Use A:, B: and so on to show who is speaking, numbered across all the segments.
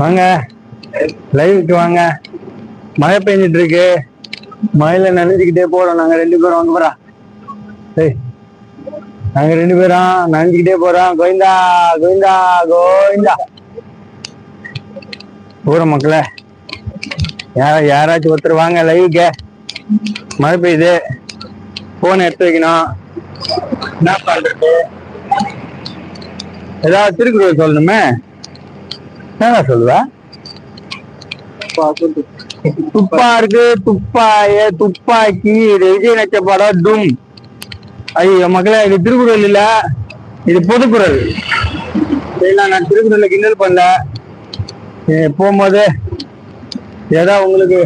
A: வாங்க. லைவுக்கு வாங்க. மழை பெஞ்சிட்டு இருக்கு மழையில நனைஞ்சுக்கிட்டே போறோம். நாங்க ரெண்டு பேரும். வாங்க போறா. ஏய் நாங்க ரெண்டு பேரும் நனைஞ்சுக்கிட்டே போறோம். கோவிந்தா கோவிந்தா கோவிந்தா. ஊர மக்களே யாரா யாராச்சும் ஒருத்தர் வாங்க லைவுக்கு மழை பெய்யுது. போன் எடுத்து வைக்கணும். என்ன பண்றது? ஏதாவது திருக்குறள் சொல்லணுமே. என்ன சொல்லுவ? துப்பா இருக்கு துப்பாய துப்பாக்கி இது விஜய் நச்ச படம் டும். ஐயோ மக்களே இது திருக்குறள் இல்ல. இது பொதுக்குறள். சரிங்களா நான் திருக்குறள்ல கிண்டல் பண்ணல. போகும்போது ஏதோ உங்களுக்கு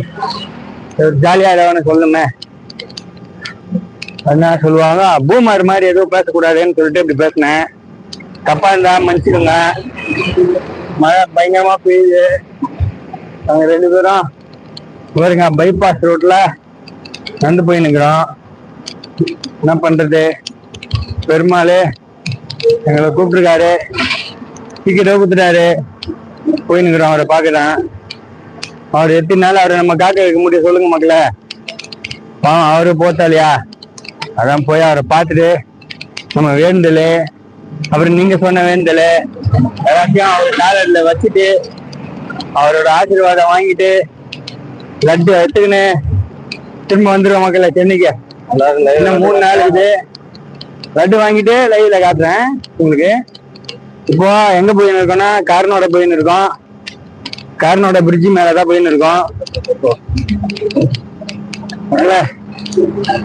A: ஜாலியா ஏதாவது சொல்லணுமே என்ன சொல்லுவாங்க பூமர் மாதிரி எதுவும் பேசக்கூடாதுன்னு சொல்லிட்டு இப்படி பேசினேன். தப்பா இருந்தா மன்னிச்சிடுங்க மழை பயங்கரமா பெய்யுது. நாங்க ரெண்டு பேரும் பாருங்க பைபாஸ் ரோட்ல நடந்து போய் நிக்கிறோம். என்ன பண்றது? பெருமாள் எங்களை கூப்பிட்டுருக்காரு. டிக்கெட்டோ கொடுத்துட்டாரு. போய் நிற்கிறோம் அவரை பார்க்குறேன் அவர் எத்தனை நாள் அவரை நம்ம காக்க வைக்க முடியும் சொல்லுங்க மக்களே. பாவம் அவரு போத்தாலியா அதான் போய் அவரை பார்த்துட்டு நம்ம வேண்டுதல் அப்புறம் நீங்க சொன்ன வேண்டுதல் எல்லாத்தையும் அவர் காலர்ல வச்சுட்டு அவரோட ஆசீர்வாதம் வாங்கிட்டு லட்டு எடுத்துக்கின்னு திரும்ப வந்துடும் மக்களை சென்னைக்கு. இன்னும் மூணு நாள் இது லட்டு வாங்கிட்டு லைவ்ல காட்டுறேன் உங்களுக்கு. இப்போ எங்க போயின்னு இருக்கோம்னா காரனோட போயின்னு இருக்கோம். காரனோட பிரிட்ஜ் மேலதான் போயின்னு இருக்கோம்.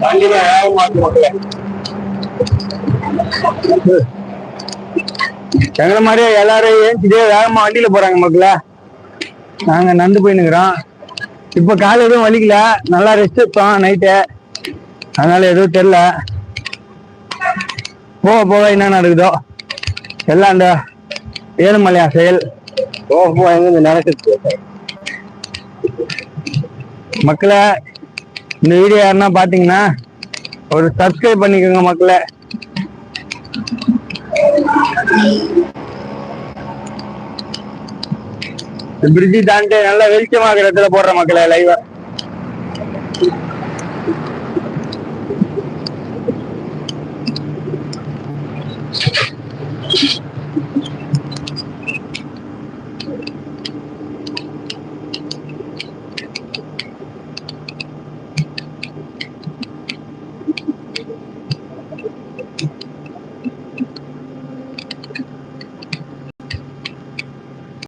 A: கண்டிப்பா வேகமா இருக்கு மக்களே. எங்களை மாதிரியே எல்லாரும் ஏஞ்சிட்டே வேகமா வண்டியில போறாங்க மக்களே. நாங்க நடந்து போயின்னுக்குறோம் இப்ப கால் எதுவும் வலிக்கல. நல்லா ரெஸ்ட் எடுத்தோம் நைட்டு அதனால எதுவும் தெரியல. போக போக என்ன நடக்குதோ. எல்லாம் அந்த ஏழுமலையா செயல். போக போக எங்க நடக்குது? மக்களே இந்த வீடியோ யாருன்னா பாத்தீங்கன்னா ஒரு சப்ஸ்கிரைப் பண்ணிக்கோங்க மக்களே. பிரிட்ஜி தாண்டி நல்லா வெளிச்சமாக இடத்துல போடுற மக்களை லைவா